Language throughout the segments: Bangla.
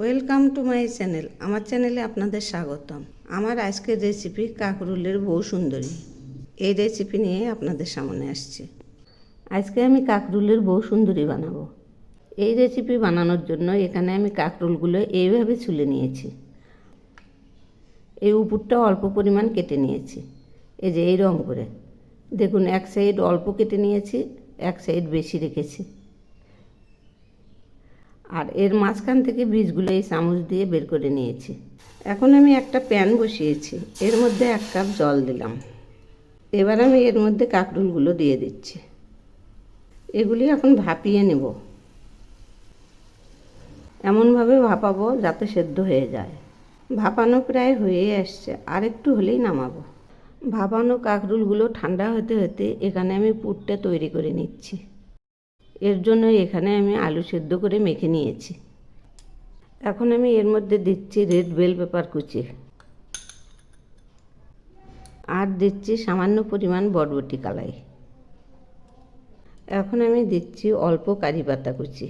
Welcome to my channel. আমার চ্যানেলে আপনাদের স্বাগতম। আমার আজকের রেসিপি কাকরুলের বউ সুন্দরী। এই রেসিপি নিয়ে আপনাদের সামনে আসছি। আজকে আমি কাকরুলের বউ সুন্দরী বানাবো। এই রেসিপি বানানোর জন্য এখানে আমি কাকরুলগুলো এইভাবে ছুলে নিয়েছি। এই উপরটা অল্প পরিমাণ কেটে নিয়েছি। এই যে এই রং করে। দেখুন, এক সাইড অল্প কেটে নিয়েছি, এক সাইড বেশি রেখেছি। আর এর মাঝখান থেকে বীজগুলো এই চামচ দিয়ে বের করে নিয়েছি। এখন আমি একটা প্যান বসিয়েছি। এর মধ্যে এক কাপ জল দিলাম। এবার আমি এর মধ্যে কাঁকরুলগুলো দিয়ে দিচ্ছি। এগুলি এখন ভাপিয়ে নেব। এমনভাবে ভাপাবো যাতে সেদ্ধ হয়ে যায়। ভাপানো প্রায় হয়ে আসছে আর একটু হলেই নামাবো। ভাপানো কাঁকরুলগুলো ঠান্ডা হতে হতে এখানে আমি পুরটা তৈরি করে নিচ্ছি। এর জন্য এখানে আমি আলু সেদ্ধ করে মেখে নিয়েছি। এখন আমি এর মধ্যে দিচ্ছি রেড বেল পেপার কুচি। আর দিচ্ছি সামান্য পরিমাণ বরবটি কালাই। এখন আমি দিচ্ছি অল্প কারি পাতা কুচি।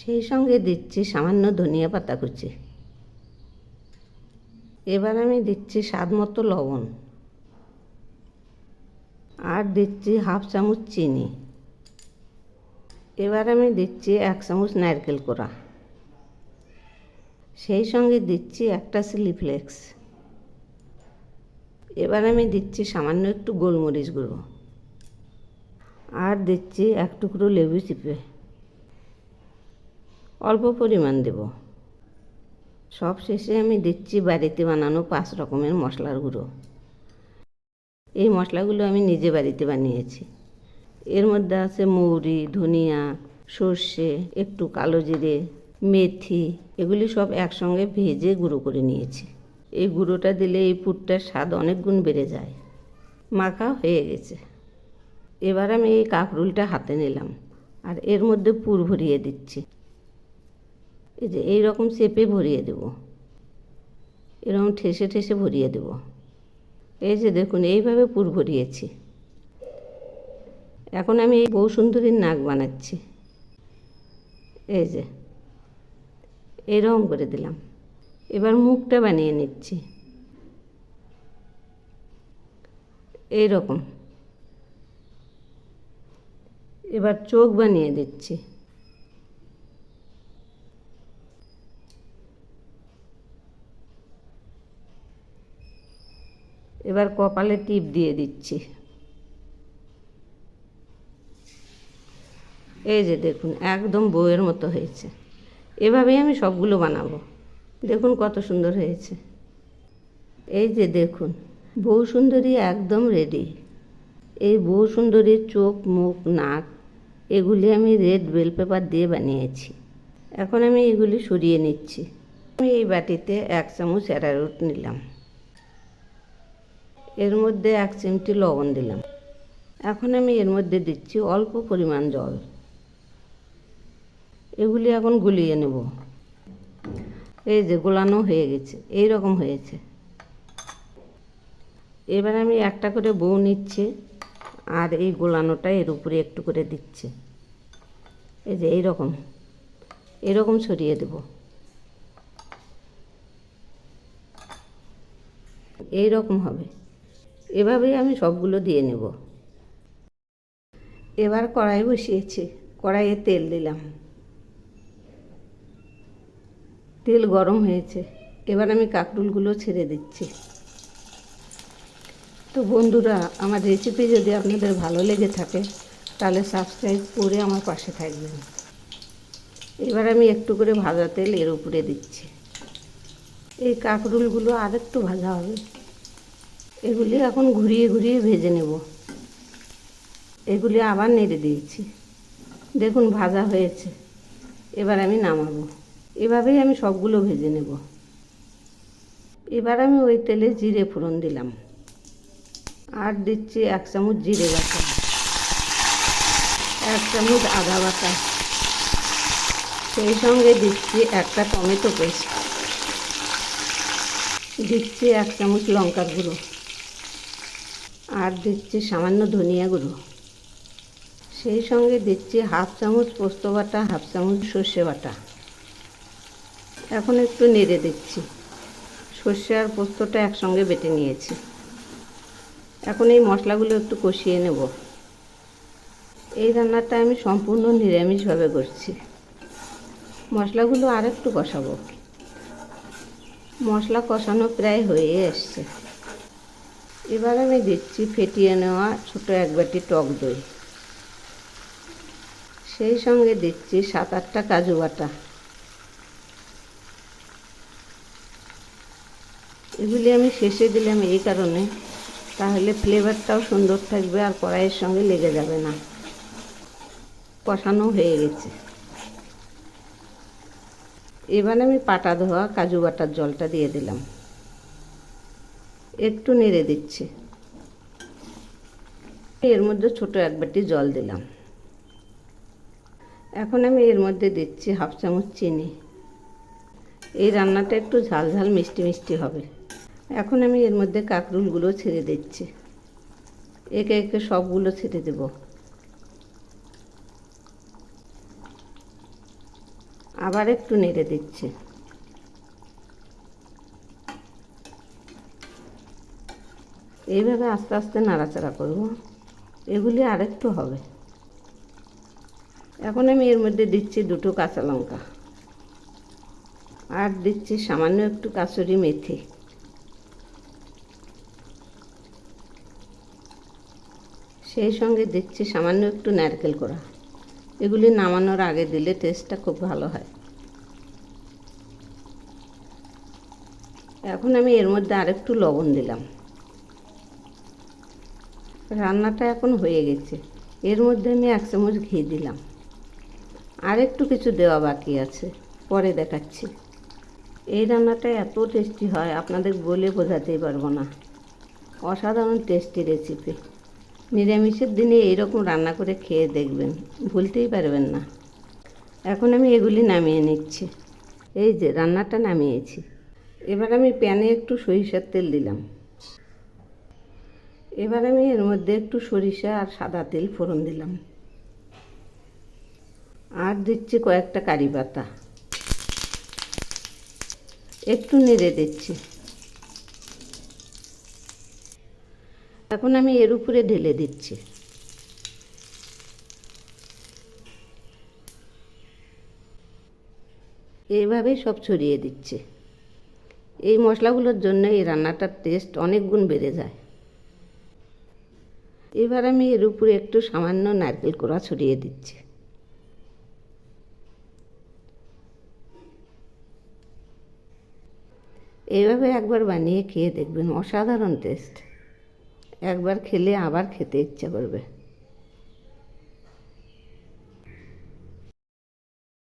সেই সঙ্গে দিচ্ছি সামান্য ধনিয়া পাতা কুচি। এবার আমি দিচ্ছি স্বাদ মতো লবণ। আর দিচ্ছি হাফ চামচ চিনি। এবার আমি দিচ্ছি এক চামচ নারকেল কোড়া। সেই সঙ্গে দিচ্ছি একটা চিলি ফ্লেক্স। এবার আমি দিচ্ছি সামান্য একটু গোলমরিচ গুঁড়ো। আর দিচ্ছি এক টুকরো লেবু চিপে। অল্প পরিমাণ দেব। সব শেষে আমি দিচ্ছি বাড়িতে বানানো পাঁচ রকমের মশলার গুঁড়ো। এই মশলাগুলো আমি নিজে বাড়িতে বানিয়েছি। এর মধ্যে আছে মৌরি, ধনিয়া, সর্ষে, একটু কালো জিরে, মেথি, এগুলি সব একসঙ্গে ভেজে গুঁড়ো করে নিয়েছি। এই গুঁড়োটা দিলে এই পুরটার স্বাদ অনেক গুণ বেড়ে যায়। মাখা হয়ে গেছে। এবার আমি এই কাঁকরুলটা হাতে নিলাম আর এর মধ্যে পুর ভরিয়ে দিচ্ছি। এই যে এই রকম চেপে ভরিয়ে দেব। এরকম ঠেসে ঠেসে ভরিয়ে দেব। এই যে দেখুন, এইভাবে পুর ভরিয়েছি। এখন আমি এই বউ সুন্দরীর নাক বানাচ্ছি। এই যে, এরকম করে দিলাম। এবার মুখটা বানিয়ে নিচ্ছি। এই রকম এবার চোখ বানিয়ে দিচ্ছি। এবার কপালে টিপ দিয়ে দিচ্ছি। এই যে দেখুন, একদম বউয়ের মতো হয়েছে। এভাবেই আমি সবগুলো বানাবো। দেখুন কত সুন্দর হয়েছে। এই যে দেখুন, বউ সুন্দরী একদম রেডি এই বউ সুন্দরীর চোখ, মুখ, নাক, এগুলি আমি রেড বেল পেপার দিয়ে বানিয়েছি। এখন আমি এগুলি সরিয়ে নিচ্ছি। আমি এই বাটিতে এক চামচ অ্যারারুট নিলাম। এর মধ্যে এক চিমটি লবণ দিলাম। এখন আমি এর মধ্যে দিচ্ছি অল্প পরিমাণ জল। এগুলি এখন গুলিয়ে নেব। এই যে গোলানো হয়ে গেছে এই রকম হয়েছে। এবার আমি একটা করে বউ নিচ্ছি, আর এই গোলানোটা এর উপরে একটু করে দিচ্ছি। এই যে এই রকম এরকম ছড়িয়ে দেব। এই রকম হবে। এভাবেই আমি সবগুলো দিয়ে নেব। এবার কড়াই বসিয়েছি, কড়াইয়ে তেল দিলাম। তেল গরম হয়েছে। এবার আমি কাকরুলগুলো ছেড়ে দিচ্ছি। তো বন্ধুরা, আমার রেসিপি যদি আপনাদের ভালো লেগে থাকে, তাহলে সাবস্ক্রাইব করে আমার পাশে থাকবেন। এবার আমি একটু করে ভাজা তেল এর উপরে দিচ্ছি। এই কাকরুলগুলো আর একটু ভাজা হবে। এগুলি এখন ঘুরিয়ে ঘুরিয়ে ভেজে নেব। এগুলি আবার নেড়ে দিয়েছি। দেখুন, ভাজা হয়েছে। এবার আমি নামাবো। এভাবেই আমি সবগুলো ভেজে নেব। এবার আমি ওই তেলে জিরে ফোড়ন দিলাম। আর দিচ্ছি এক চামচ জিরে বাটা। এক চামচ আদা বাটা। সেই সঙ্গে দিচ্ছি একটা টমেটো পেস্ট। দিচ্ছি এক চামচ লঙ্কার গুঁড়ো। আর দিচ্ছি সামান্য ধনিয়া গুঁড়ো। সেই সঙ্গে দিচ্ছি হাফ চামচ পোস্ত বাটা, হাফ চামচ সর্ষে বাটা। এখন একটু নেড়ে দিচ্ছি। সর্ষে আর পোস্তটা একসঙ্গে বেটে নিয়েছি। এখন এই মশলাগুলো একটু কষিয়ে নেব। এই রান্নাটা আমি সম্পূর্ণ নিরামিষভাবে করছি। মশলাগুলো আর একটু কষাবো। মশলা কষানো প্রায় হয়ে এসছে। এবার আমি দিচ্ছি ফেটিয়ে নেওয়া ছোটো এক বাটি টক দই। সেই সঙ্গে দিচ্ছি সাত আটটা কাজু বাটা। এগুলি আমি শেষে দিলাম এই কারণে। তাহলে ফ্লেভারটাও সুন্দর থাকবে আর কড়াইয়ের সঙ্গে লেগে যাবে না। কষানো হয়ে গেছে। এবার আমি পাটা ধোয়া কাজু বাটার জলটা দিয়ে দিলাম। একটু নেড়ে দিচ্ছি। এর মধ্যে ছোট এক বাটি জল দিলাম। এখন আমি এর মধ্যে দিচ্ছি হাফ চামচ চিনি। এই রান্নাটা একটু ঝাল ঝাল মিষ্টি মিষ্টি হবে। এখন আমি এর মধ্যে কাকরুলগুলো ছেড়ে দিচ্ছি। একে একে সবগুলো ছেড়ে দেব। আবার একটু নেড়ে দিচ্ছি। এইভাবে আস্তে আস্তে নাড়াচাড়া করব। এগুলি আরেকটু হবে। এখন আমি এর মধ্যে দিচ্ছি দুটো কাঁচা লঙ্কা। আর দিচ্ছি সামান্য একটু কাসুরি মেথি। সেই সঙ্গে দিচ্ছি সামান্য একটু নারকেল কোড়া। এগুলি নামানোর আগে দিলে টেস্টটা খুব ভালো হয়। এখন আমি এর মধ্যে আরেকটু লবণ দিলাম। রান্নাটা এখন হয়ে গেছে। এর মধ্যে আমি এক চামচ ঘি দিলাম। আর একটু কিছু দেওয়া বাকি আছে। পরে দেখাচ্ছি। এই রান্নাটা এত টেস্টি হয়, আপনাদের বলে বোঝাতেই পারব না। অসাধারণ টেস্টি রেসিপি নিরামিষের দিনে এইরকম রান্না করে খেয়ে দেখবেন, ভুলতেই পারবেন না। এখন আমি এগুলি নামিয়ে নিচ্ছি। এই যে, রান্নাটা নামিয়েছি। এবার আমি প্যানে একটু সরিষার তেল দিলাম। এবার আমি এর মধ্যে একটু সরিষা আর সাদা তেল ফোড়ন দিলাম। আর দিচ্ছি কয়েকটা কারি পাতা। একটু নেড়ে দিচ্ছি। এখন আমি এর উপরে ঢেলে দিচ্ছি। এইভাবেই সব ছড়িয়ে দিচ্ছে। এই মশলাগুলোর জন্য এই রান্নাটার টেস্ট অনেক গুণ বেড়ে যায়। এবার আমি এর উপরে একটু সামান্য নারকেল কোড়া ছড়িয়ে দিচ্ছি। এইভাবে একবার বানিয়ে খেয়ে দেখবেন অসাধারণ টেস্ট একবার খেলে আবার খেতে ইচ্ছা করবে।